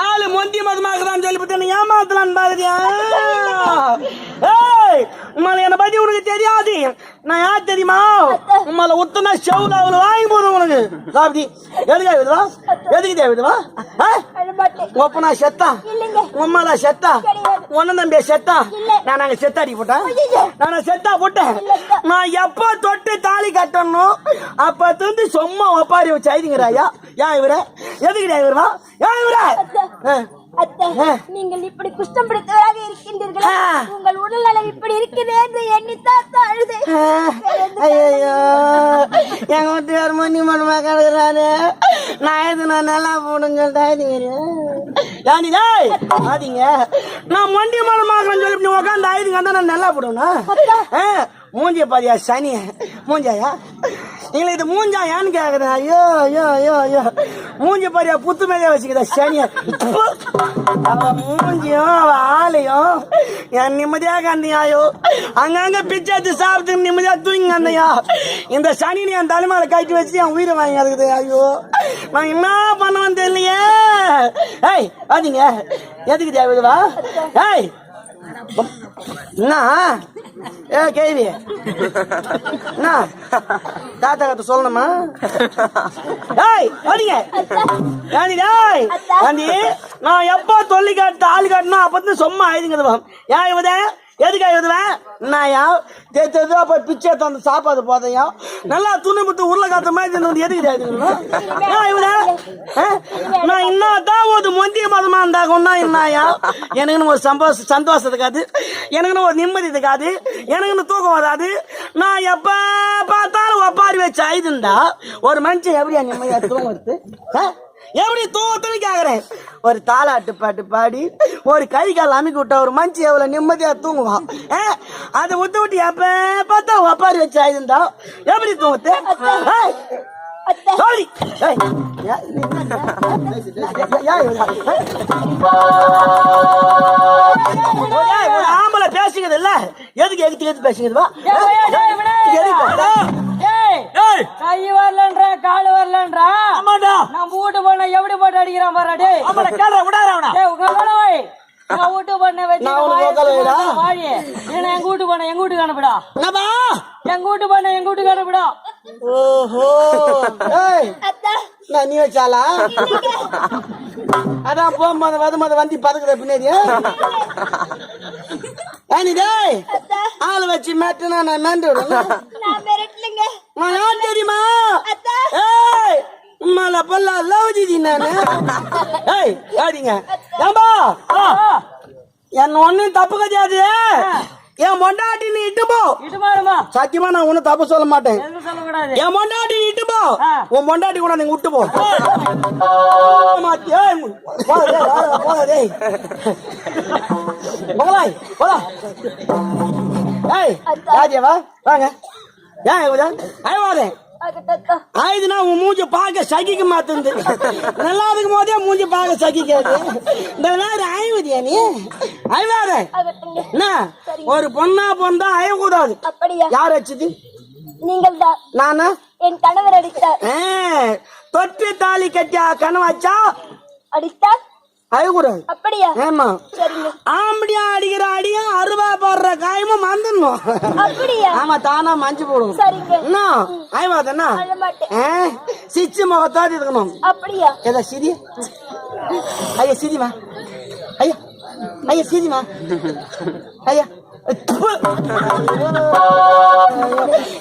ஆளு மொந்தி மதமாக்குறான்னு சொல்லி பார்த்தா ஏமாத்தலான்னு பாக்குறியா? உங்களை என்ன பத்தி உனக்கு தெரியாது? நான் யார் தெரியுமா? உங்களை உத்தனா செவுல அவளை வாங்கி போதும் உனக்கு. சாப்பிடி எதுக்கா விடுவா? எதுக்கு தேவைடுவா ஒப்பனா செத்தா. உம்மாலா செத்தா. ஒன்னு தம்பிய செத்தா. நான் அங்க செத்தாடி போட்டேன். நான் செத்தா போட்டேன். நான் எப்ப தொட்டு தாலி கட்டணும் அப்ப தந்து சும்மா ஒப்பாரி வச்சு ஐதுங்கிறாயா? ஏன் இவர? எதுக்குடா இவருவா ஏன் இவர. அத்தை. நீங்கள் இப்படி குஷ்டம் பிடித்தவராக இருக்கின்றீர்களா. உங்கள் உடல் நலம் இப்படி இருக்குது என்று தான் அழுது. ஐயோ எங்க வீட்டுக்கார மணி மணமா கிடக்குறாரு. நான் எது நான் நல்லா ஏண்டி டேய் ஆதிங்க நான் மண்டி மணமாக்குறேன்னு சொல்லி இப்படி உட்காந்து ஆயுதுங்க நான் நல்லா போடுவேனா? மூஞ்சிய பாதியா சனி? மூஞ்சாயா? இல்லை இது மூஞ்சா ஏன்னு கேக்குறேன். ஐயோ ஐயோ ஐயோ ஐயோ. மூஞ்சி பாரியா புத்து மேலே வச்சுக்கிறா சனியா? அவ மூஞ்சியும் அவ ஆலையும் என் நிம்மதியா கண்டியாயோ அங்கங்க பிச்சை எடுத்து சாப்பிட்டு நிம்மதியா தூங்கி கண்டையா இந்த சனி என் தலைமையில கட்டி வச்சு என் உயிரை வாங்கி இருக்குது ஐயோ. நான் என்ன பண்ணுவேன் தெரியலையே. ஏய் பாத்தீங்க எதுக்கு தேவைதுவா ஏய் என்ன ஏ கேள்வி என்ன தாத்தா கத்து சொல்லணுமா ஏய் வாடிங்க ஏண்டி டேய் ஏண்டி நான் எப்போ தொல்லி காட்டு ஆளு காட்டுனா அப்போ வந்து சும்மா ஆயிடுங்கிறது ஏன் இவதே எதுக்காக எழுதுவேன் நாயா தேத்து போய் பிச்சை தந்து சாப்பாடு போதையா? நல்லா துணி முத்து உருளை காத்த மாதிரி தின்னு வந்து எதுக்கு எழுதுங்களா நான் இன்னதான் ஒரு மொந்திய மதமா இருந்தாங்கன்னா என்னயா எனக்குன்னு ஒரு சந்தோஷ சந்தோஷத்துக்காது எனக்குன்னு ஒரு நிம்மதி இருக்காது. எனக்குன்னு தூக்கம் வராது. நான் எப்ப பார்த்தாலும் ஒப்பாரி வச்சு ஆயுதுண்டா ஒரு மனுஷன் எப்படியா நிம்மதியா தூங்க வருது ஆ? எப்படி தூக்கத்துன்னு கேக்குறேன்? ஒரு தாலாட்டு பாட்டு பாடி ஒரு கை கால் அமைக்கி விட்டா ஒரு மனுஷன் எவ்வளவு நிம்மதியா தூங்குவான்? அதை விட்டு விட்டு எப்ப பார்த்தா ஒப்பாரி வச்சு ஆயுதுண்டா எப்படி தூங்குது ஆ? அத்தை சாரி ஆம்பளை பேசுகிறது இல்ல? எதுக்கு எதுக்கு எதுக்கு பேசுகிறது வா. எதுக்கு? கை வரலன்றா கால் வரலன்றா? ஆமாடா வீட்டு பொண்ணை எப்படி போட்டு அடிக்கிறான் பாரு டேய் ஆமாடா கேள்ற விடாத அவனா. டேய் உங்க கடவை நான் வீட்டு பொண்ணை வச்சு நான் உனக்கு உக்கால வைடா. ஏன்னா எங்க வீட்டு பொண்ணை எங்க வீட்டுக்கு அனுப்பிடா. என்னப்பா? எங்க வீட்டு பொண்ணை எங்க வீட்டுக்கு அனுப்பிடா. ஓஹோ. ஏய் அத்தை. நான் நீ வச்சாலா அதான் போகும்போது வது மத வண்டி பதுக்குற பின்னாடி ஏனி டேய் அத்தை. ஆள் வச்சு மேட்டுனா நான் மேண்டு விடுறேன் நான் மிரட்டலைங்க. நான் யார் தெரியுமா? அத்தை. ஏய் உம்மால பல்ல லவ் ஜிதி நானு ஏய் யாடிங்க ஏம்பா என்ன ஒண்ணும் தப்பு கிடையாது என் மொண்டாட்டி நீ இட்டு போ சத்தியமா நான் ஒண்ணும் தப்பு சொல்ல மாட்டேன் என் மொண்டாட்டி நீ இட்டு போ. உன் மொண்டாட்டி கூட நீங்க விட்டு போ. போகலாய், போலாம். ஏய், ராஜேவா, வாங்க ஏன்? ஐவாதே ஆயுதுனா உன் மூஞ்ச பார்க்க சகிக்க மாட்டேங்குது. நல்லா இருக்கும் போதே மூஞ்ச பார்க்க சகிக்காது. இந்த நேரம் ஆயுவதியா நீ? அழுவாத என்ன? ஒரு பொண்ணா பொண்ணா அழக்கூடாது அப்படியா? யார் வச்சது நீங்கள் தான் நானா? என் கணவர் அடித்தார் தொட்டு தாலி கட்டியா கனவாச்சா அடித்தார் அழக்கூடாது அப்படியா? ஏமா ஆம்படியா அடிக்கிற அடியும் அருவா போடுற காயமும் மறந்துடணும் அப்படியா? ஆமா தானா மஞ்சு போடும். என்ன? மாட்டேன். சிச்சு முகத்தாது இருக்கணும். அப்படியா? ஏதா சிரி? ஐயா சிரிமா ஐயா ஐயா சிரிமா ஐயா.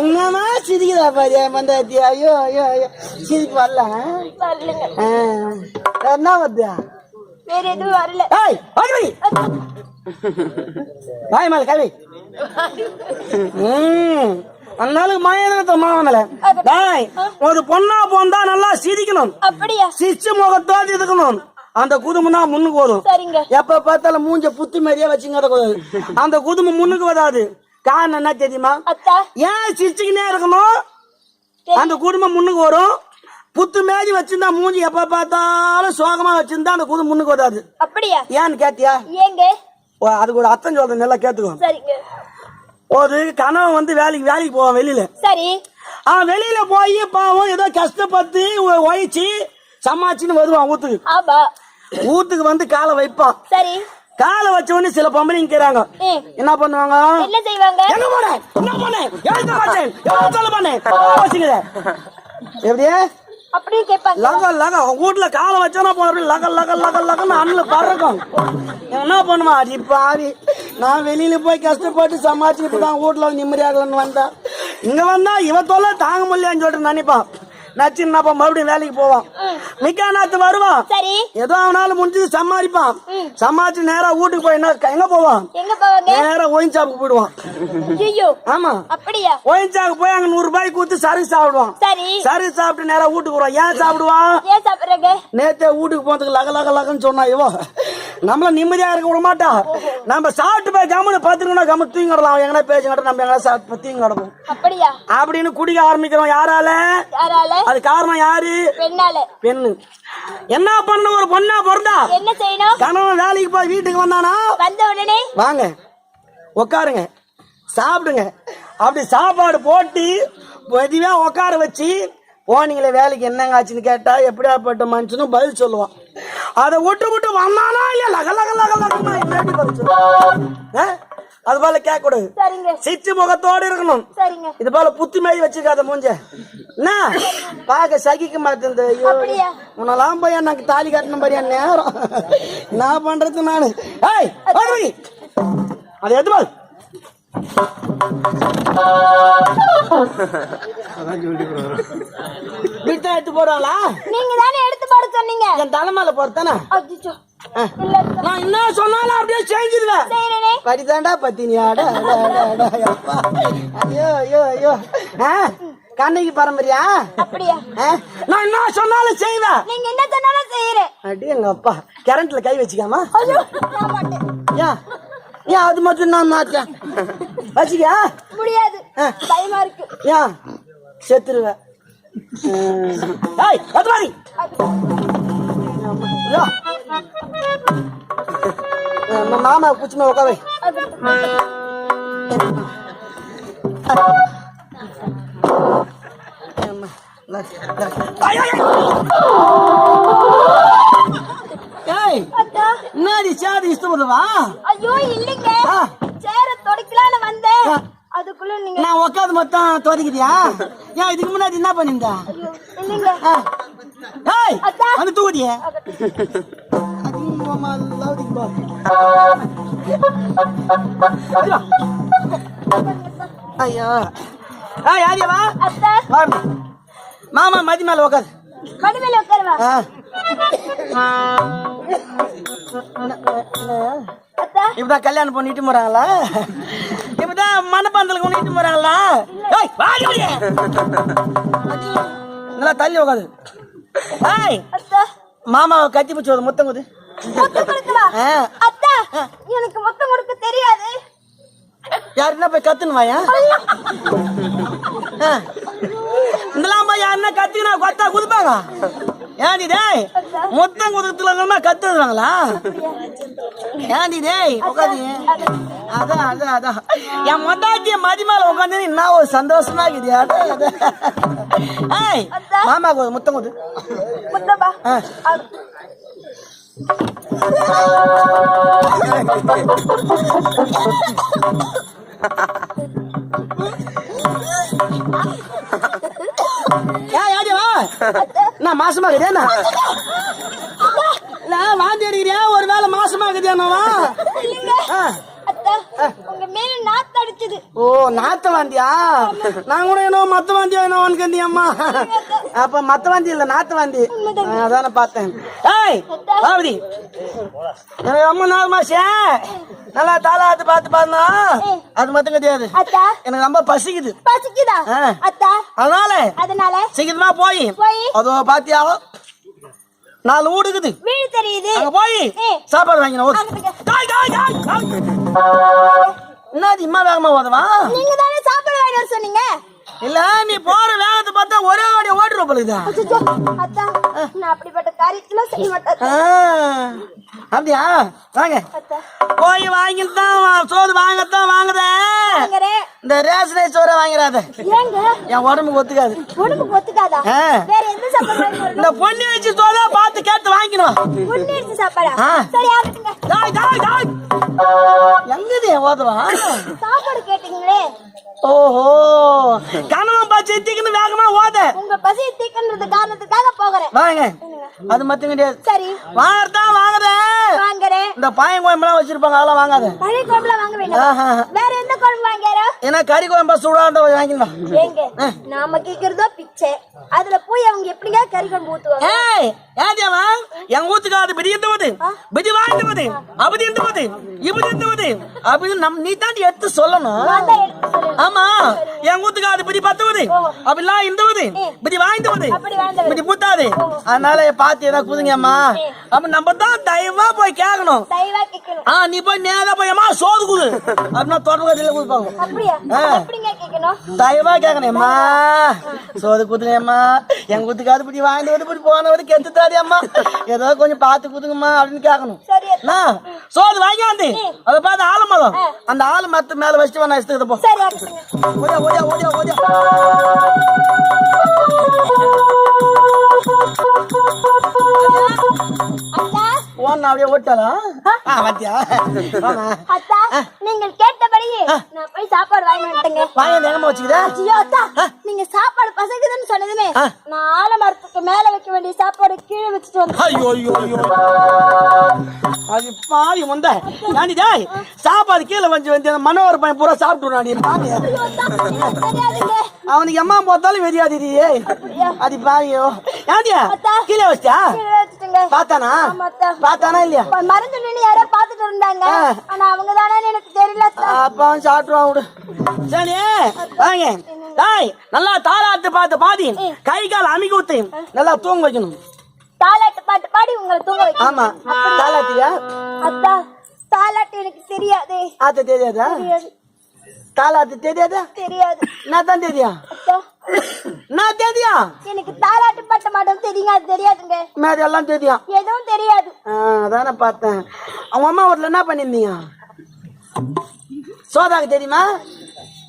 என்னமா சிரிக்கிறா பாரு மந்தாத்தி ஐயோ ஐயோ ஐயோ. சிரிக்கு வரல. என்ன வருது வேற எதுவும் வரல. ஏய் வாய் வாய் மேல கவி ம் அன்னாலும் மயனத்த மாவனல டேய் ஒரு பொண்ணா போந்தா நல்லா சிரிக்கணும். அப்படியா? சிரிச்சு முகத்தோடு இருக்கணும். அந்த குதுமுனா முன்னுக்கு வரும். எப்ப பார்த்தாலும் மூஞ்ச புத்து மாதிரியே வச்சுங்க அந்த குதுமு முன்னுக்கு வராது. காரணம் என்ன தெரியுமா? ஏன் சிரிச்சுக்கினே இருக்கணும்? அந்த குடும்பம் முன்னுக்கு வரும். புத்து மேதி வச்சிருந்தா மூஞ்சி எப்ப பார்த்தாலும் சோகமா வச்சிருந்தா அந்த குடும்பம் முன்னுக்கு வராது. அப்படியா? ஏன்னு கேட்டியா? ஏங்க? அதுக்கு ஒரு அர்த்தம் சொல்றேன் நல்லா கேட்டுக்கோ. சரிங்க. ஒரு கணவன் வந்து வேலைக்கு வேலைக்கு போவான் வெளியில. சரி. அவன் வெளியில போய் பாவம் ஏதோ கஷ்டப்பட்டு ஒழிச்சு சமாச்சின்னு வருவான் ஊத்துக்கு ஆமா. ஊத்துக்கு வந்து காலை வைப்பான் சரி. காலை வச்ச உடனே சில பொம்பளைங்கிறாங்க. என்ன பண்ணுவாங்க? என்ன செய்வாங்க? எங்க போன என்ன பண்ண? எழுத மாட்டேன் சொல்ல பண்ணேன் எப்படியே? அப்படியே கேட்பாங்க. லக லக. வீட்டுல காலை வச்சோன்னா போற லக லக லக லகன்னு அண்ணில் பறக்கும். என்ன பண்ணுவான் அடி பாரி நான் வெளியில போய் கஷ்டப்பட்டு சமாளிச்சுக்கிட்டு தான் வீட்டுல நிம்மதியாகலன்னு வந்தேன் இங்க வந்தா இவ தொல்லை தாங்க முடியலன்னு சொல்லிட்டு நினைப்பான். என்னப்பா மறுபடியும் வேலைக்கு போவான். மிக்கா நாத்து வருவான். ஏதோ அவனால முடிஞ்சது சமாளிப்பான். சமாளிச்சு நேரா வீட்டுக்கு போய் எங்க போவான்? நேரா ஒயின் ஷாப்புக்கு போயிடுவான். ஆமா. அப்படியா? ஒயின் ஷாப்புக்கு போய் அங்க நூறு ரூபாய்க்கு கொடுத்து சரி சாப்பிடுவான். சரி. சரி சாப்பிட்டு நேரா வீட்டுக்கு வருவான். ஏன் சாப்பிடுவான்? நேத்தே வீட்டுக்கு போறதுக்கு லக லக லகன்னு சொன்னா இவோ நம்மள நிம்மதியா இருக்க விட மாட்டா. நம்ம சாப்பிட்டு போய் கம்முன்னு பத்துக்கணும் கம்மு தூங்கி கிடலாம். எங்கன்னா பேசிக்கிட்ட நம்ம எங்கன்னா தூங்கி கிடப்போம். அப்படியா? அப்படின்னு குடிக்க ஆரம்பிக்கிறோம். யாரால? யாரால? அது காரணம் யாரு? பெண்ணு. என்ன பண்ண ஒரு பொண்ணா பிறந்தா? என்ன செய்யணும்? கணவன் வேலைக்கு போய் வீட்டுக்கு வந்தானா? வந்த உடனே? வாங்க. உட்காருங்க சாப்பிடுங்க. அப்படி சாப்பாடு போட்டு பொதுவா உட்கார வச்சு போனீங்களே வேலைக்கு என்னங்க ஆச்சுன்னு கேட்டா எப்படியாப்பட்ட மனுஷனும் பதில் சொல்லுவான். அதை விட்டு விட்டு வந்தானா இல்லையா? லக லக லக லகன்னா எப்படி பதில் சொல்லுவான்? அது போல கேட்க கூடாது சிச்சு முகத்தோடு இருக்கணும். இது போல புத்தி மாதிரி வச்சுக்காத மூஞ்ச. என்ன பார்க்க சகிக்க மாட்டேன்? உன்னெல்லாம் போய் எனக்கு தாலி கட்டணும் பாரியா நேரம். நான் பண்றது நானு. ஏய் அது எது பால் எடுத்து போடுவாங்களா நீங்க தானே எடுத்து பாட சொன்னீங்க. என் தலைமையில போறதானே நான் என்ன சொன்னாலும் அப்படியே செஞ்சிருவேன். படிதாண்டா பத்தினியாட ஐயோ ஐயோ ஐயோ. ஆ? கண்ணகி பரம்பரையா? அப்படியா? ஆ? நான் என்ன சொன்னாலும் செய்வேன். நீங்க என்ன சொன்னாலும் செய்யறேன் அடி எங்க அப்பா. கரண்ட்ல கை வச்சுக்காமா? ஏன் ஏன் அது மட்டும் நான் மாட்டேன். வச்சுக்க முடியாது. பயமா இருக்கு. ஏன் செத்துருவேன். ஏய் பத்துமாரி மாமா குச்சிமே உட்காவே ஏய் அத்தா என்னடி சாதி இஷ்டப்படுவா ஐயோ இல்லைங்க. சேர தொடக்கலான்னு வந்தேன். அதுக்குள்ள நீங்க நான் உட்காந்து மொத்தம் துவதிக்கிறியா ஏன் இதுக்கு முன்னாடி என்ன பண்ணிருந்தா இல்லைங்க. ஏய் அத்தா. வந்து தூக்குடியே ஐயோ. ஆ யாரியவா அத்தா. வா மாமா மதி மேல உட்காது மடி மேல உட்காருவா இப்பதான் கல்யாணம் பண்ணிட்டு போறாங்களா? இப்பதான் மனப்பந்தலுக்கு பண்ணிட்டு போறாங்களா? நல்லா தள்ளி உட்காது ஏய் அத்தா. மாமா கத்தி பிடிச்சி முத்தம் குது எனக்கு மொத்தம் கொடுக்க தெரியாது. யாருன்னா போய் கத்துன்னு வாயா. இதெல்லாம் யாருன்னா கத்தினா கொத்தா குதிப்பாங்க ஏன்டி டேய் மொத்தம் குதுத்துல கத்துவாங்களா ஏன்டி டேய் உட்காந்து அதான் அதான் அதான். என் மொத்தாட்டிய மதி மேல உட்காந்து என்ன ஒரு சந்தோஷமா இருக்குது அதான். ஏய் மாமாக்கு ஒரு முத்தம் முத்தப்பா. ஆ. நான் மாசமா இருக்குதேண்ணா இல்ல வாந்தி அடிக்கிறியா? ஒரு வேளை மாசமா அத்தா உங்க மேல நாத்து அடிச்சது. ஓ நாத்த வாந்தியா? நான் கூட என்ன மத்த வாந்தியா என்ன வாங்கி அம்மா. அப்ப மத்த வாந்தி இல்ல நாத்த வாந்தி. அதானே பார்த்தேன். ஏய் பாவதி எனக்கு ரொம்ப நாள் மாசம் நல்லா தாளாத்து பார்த்து பார்த்தா அது மட்டும் கிடையாது. அத்தா. எனக்கு ரொம்ப பசிக்குது. பசிக்குதா? அதனால அதனால? சீக்கிரமா போய். அதோ பாத்தியா? நாலு வீடு தெரியுது. அங்க போய். சாப்பாடு வாங்கின என்னது இம்மா வேகமா ஓதவா? நீங்க தானே சாப்பாடு வாங்கிட்டு சொன்னீங்க? இல்ல நீ போற வேகத்தை பார்த்தா ஒரே ஓடி ஓடுற அத்தா நான் அப்படிப்பட்ட காரியத்துல செய்ய மாட்டேன். அப்படியா? வாங்க. போய் வாங்கிட்டு தான் வா- சோறு வாங்கத்தான் வாங்குத. வாங்குறேன் இந்த ரேஷனை சோறை வாங்கிறாத என் உடம்புக்கு ஒத்துக்காது. உடம்புக்கு ஒத்துக்காதா. வேற எந்த சாப்பாடு? இந்த பொண்ணு வச்சு சோறா பார்த்து கேட்டு வாங்கிக்கணும் முன்னெடுத்து சாப்பாடா? ஆ. சரி ஆகட்டுங்க டாய் டாய் டாய் எங்கடி ஓதுவா? சாப்பாடு கேட்டீங்களே. ஓஹோ கணவன் பச்சை எத்திக்கணும் வேகமா ஓத. உங்க பசி தீக்கன்றது காரணத்துக்காக போகிறேன். வாங்க. அது மட்டும் கிடையாது. சரி. வாங்கத்தான் வாங்குத வாங்குறேன். இந்த பாயம் கோயம்பெல்லாம் வச்சிருப்பாங்க அதெல்லாம் வாங்காத. பழைய குழம்புல வாங்க வேண்டாம். வேற எந்த குழம்பு வாங்கிறோம் ஏன்னா கறி கோயம்பா சூடாண்ட வாங்கிக்கலாம் ஏங்க நாம கேக்குறதோ பிச்சை. அதுல போய் அவங்க எப்படிங்க கறி குழம்பு ஊத்துவாங்க? ஏய் ஏதியாவா என் ஊத்துக்காது பிடி எந்துவது பிடி வாங்கிடுவது அப்படி எந்துவது இப்படி எந்துவது அப்படின்னு நம் நீ எடுத்து சொல்லணும். தான் எடுத்து சொல்றேன். ஆமா. என் ஊத்துக்காது பிடி பத்துவது அப்படிலாம் இந்துவது பிடி வாங்கிடுவது அப்படி வாழ்ந்தவர். பிடி பூத்தாது அதனால பாத்து ஏதாவது குதுங்கம்மா அப்ப நம்ம தான் தயவா போய் கேட்கணும் ஆ நீ போய் நேரா போய் அம்மா சோது குது அப்படின்னா தொடர்பு கேட்கணும் தயவா கேட்கணும்மா சோது குத்துங்கம்மா என் குத்துக்காது இப்படி வந்து இப்படி போன வந்து கெத்து தாடி அம்மா. ஏதோ கொஞ்சம் பார்த்து குத்துங்கம்மா அப்படின்னு கேட்கணும்? சோது வாங்கியாந்து. அதை பார்த்து ஆலமரம் அந்த ஆலு மரத்து மேல வச்சுட்டு நான் இஷ்டத்தை போ ஓடியா ஓடியா அப்படியே ஓட்டாளா பாத்தியா? ஆமா அத்தா நான் போய் சாப்பாடு வாங்கி வந்துட்டேங்க. வாங்கி எங்கம்மா வச்சுக்கிற ஐயோ அத்தா நீங்க சாப்பாடு பசங்குதுன்னு சொன்னதுமே நான் ஆலமரத்துக்கு மேல வைக்க வேண்டிய சாப்பாடு கீழே வச்சுட்டு வந்தேன். ஐயோ ஐயோ ஐயோ. அது பாவி வந்த நானி டேய் சாப்பாடு கீழே வந்து வந்து மனோகர் பையன் பூரா சாப்பிட்டு நாடி பாவி. அவனுக்கு எம்மா போத்தாலும் வெறியாதிரி அது பாவியோ. ஏண்டியா. கீழே வச்சியா வச்சுட்டுங்க பார்த்தானா இல்லையா? மருந்து நின்று யாரோ பாத்துட்டு இருந்தாங்க. ஆனா அவங்க தானே எனக்கு தெரியல அப்ப அவன் சாப்பிட்டுருவான் விடு. சரி வாங்க. டேய் நல்லா தாளாட்டு பார்த்து பாதி. கை கால் அமுக்கி ஊத்து. நல்லா தூங்க வைக்கணும். தாலாட்டு பாட்டு பாடி உங்களை தூங்க வைக்க ஆமா. தாளாட்டியா? அத்தா தாலாட்டு எனக்கு தெரியாதே. ஆத்த தெரியாதா? தெரியாது. தாளாட்டு தெரியாதா? தெரியாது. நான் தான் தெரியா அத்தா. நான் தெரியா? எனக்கு தாலாட்டு பாட்ட மட்டும் தெரியுங்க அது தெரியாதுங்க. மேது எல்லாம் தெரியும் எதுவும் தெரியாது. ஆ, அதானே பார்த்தேன். அவங்க அம்மா வீட்டில் என்ன பண்ணியிருந்தீங்க? சோதாக்கு தெரியுமா?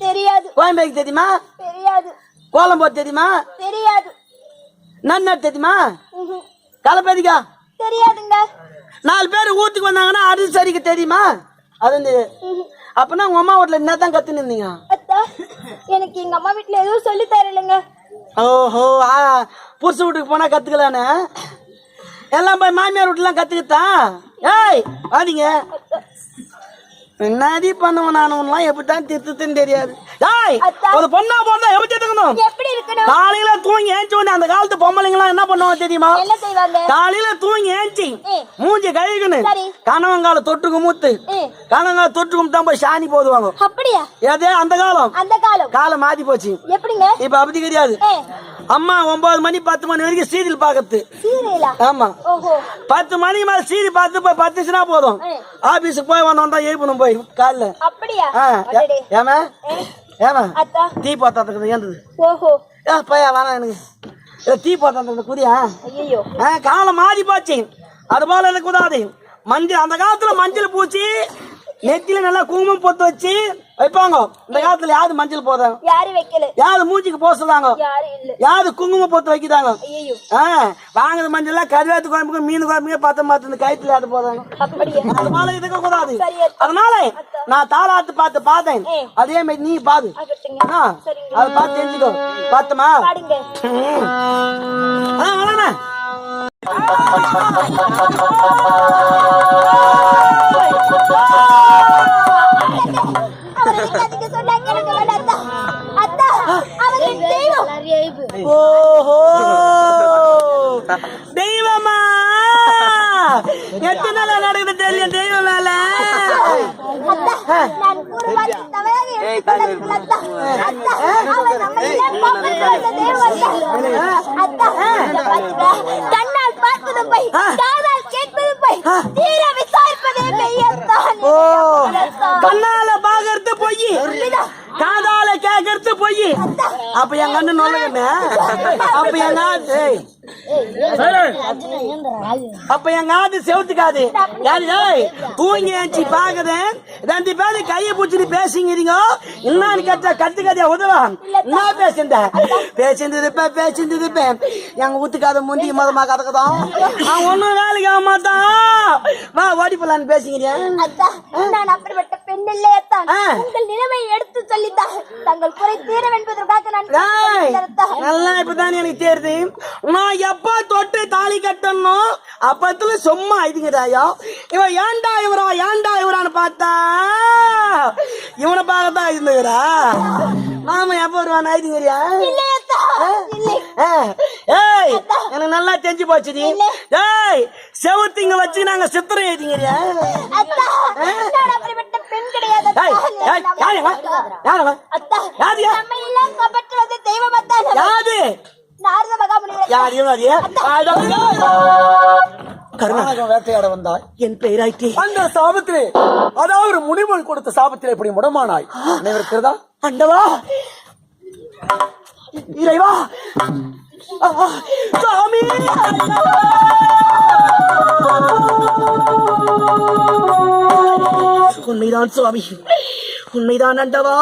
தெரியாது. கோயம்பேக்கு தெரியுமா? தெரியாது. கோலம் போட்டு தெரியுமா? தெரியாது. நன்னார் தெரியுமா. கலப்பேதிக்கா தெரியாதுங்க. நாலு பேர் வீட்டுக்கு வந்தாங்கன்னா அது சரிக்கு தெரியுமா? அது வந்து அப்பனா உங்க அம்மா வீட்டில் என்ன தான் கற்றுன்னு இருந்தீங்க? எனக்கு எங்க அம்மா வீட்டுல எதுவும் சொல்லி தரலங்க. ஓஹோ ஆ புருஷ வீட்டுக்கு போனால் கற்றுக்கலான்னு எல்லாம் போய் மாமியார் வீட்டுலாம் கற்றுக்கிட்டான் ஏய் வாதிங்க என்னடி பண்ணுவேன் நானுலாம் எப்படி தான் திருத்துன்னு தெரியாது. ஏய். ஒரு பொண்ணா போனா எப்படி திருத்தணும்? எப்படி இருக்கணும்? காலையில தூங்கி ஏஞ்சி உடனே அந்த காலத்து பொம்பளைங்களாம் என்ன பண்ணுவாங்க தெரியுமா? என்ன செய்வாங்க? காலையில தூங்கி ஏஞ்சி. மூஞ்சி கழுவிக்கணும். கணவங்கால தொட்டு குமுத்து ம். கணவங்கால தொட்டு கும்பிட்டா போய் சாணி போடுவாங்க. அப்படியா? ஏதே அந்த காலம். அந்த காலம். காலம் மாத்தி போச்சு. எப்படிங்க? இப்ப அப்படி கிடையாது. அம்மா ஒன்பது மணி பத்து மணி வரைக்கும் சீரியல் பாக்குறது சீரியலா? ஆமா. பத்து மணிக்கு மேல சீரி பார்த்து போய் பத்துச்சுனா போதும். ஆபீஸுக்கு போய் வந்தோம் தான் எழுப்பணும் போய். காலைல. அப்படியா? அடடே. ஏமா ஏமா அத்தா. டீ போத்தாத்துக்கு ஏந்தது ஓஹோ. ஏ பையா வேணாம் எனக்கு. போத்தாத்துக்கு குடியா? ஐயோ ஆ, காலம் மாறி போச்சு. அது போல எனக்கு கூடாது மஞ்சள் அந்த காலத்துல மஞ்சள் பூச்சி நெத்தில நல்லா குங்குமம் பொத்து வச்சு வைப்பாங்க இந்த காலத்துல யாரு மஞ்சள் போதாங்க யாரும் வைக்கல. யாரு மூஞ்சிக்கு இல்ல. யாரு குங்குமம் பொத்து வைக்கிறாங்க? வாங்குற மஞ்சள் கருவேத்து குழம்புக்கு மீன் குழம்புக்கு பத்த மாத்து இந்த கயிற்றுல அது போதாங்க அப்படியா? அது போல இருக்க கூடாது. அதனால நான் தாளாத்து பார்த்து பார்த்தேன். அதே மாதிரி நீ பாது. அதை பார்த்து தெரிஞ்சுக்கோ. பார்த்தமா ஆ. தெய்வமா எத்தனை நாள் நடக்குது தெரியும்? தெய்வம் வேலை கண்ணால் பார்ப்பது போய் காதால் கேட்பது போய் தீர விசாரிப்பதே மெய்யத்தான் ஓ கண்ணால பாக்குறது பொய். கேக்குறது பொய் அப்ப என் கண்ணு நொல்லுங்க அப்ப காது ஏய், அப்ப என் காது செவுத்துக்காது ஏய், தூங்கி ஏஞ்சி பாக்குறேன் ரெண்டு பேரும் கையை பிடிச்சிட்டு பேசிங்கிறீங்க என்னன்னு கேட்டா கத்து கதையா உதவா என்ன பேசிந்த பேசிட்டு இருப்பேன் பேசிட்டு இருப்பேன் எங்க வீட்டுக்கார முந்தி மதமா கதக்கதான் அவன் ஒன்னும் வேலைக்கு ஆக மாட்டான் வா ஓடி போலான்னு பேசிக்கிறேன் பெண் இல்லையத்தான் ஆ. உங்கள் நிலைமை எடுத்து சொல்லித்தான் தங்கள் குறை தீரும் என்பதற்காக நான் டேய், அத்தா. நல்லா இப்பதான் எனக்கு தெரியுது நான் எப்ப தொட்டு தாலி கட்டணும் அப்பத்துல சும்மா இதுங்கடாயோ இவன் ஏன்டா இவரா ஏன்டா இவரான்னு பார்த்தா இவனை பார்க்கத்தான் இருந்துக்கிறா நாம எப்ப வருவான் இல்லை ஏய் எனக்கு நல்லா தெரிஞ்சு போச்சுடி ஏய் செவுத்திங்க வச்சு நாங்க சித்திரம் எழுதிங்கிறியா பெண் கிடையாது ஏய் அத்தா. ஏய் யாருங்க யாருங்க அத்தா யாருயா நம்மை எல்லாம் காப்பாற்றுவது தெய்வம் அத்தா யாரு? நாரத மகாமுனிவர் யார் இவன்? அது? கருணாகம் வேட்டையாட வந்தாய். என் பெயராய்த்தே அந்த சாபத்திலே அதாவது ஒரு முனிவன் கொடுத்த சாபத்திலே இப்படி முடமானாய். நினைவிருக்கிறதா அண்டவா. இறைவா. சாமி உண்மைதான் சுவாமி உண்மைதான் அண்டவா.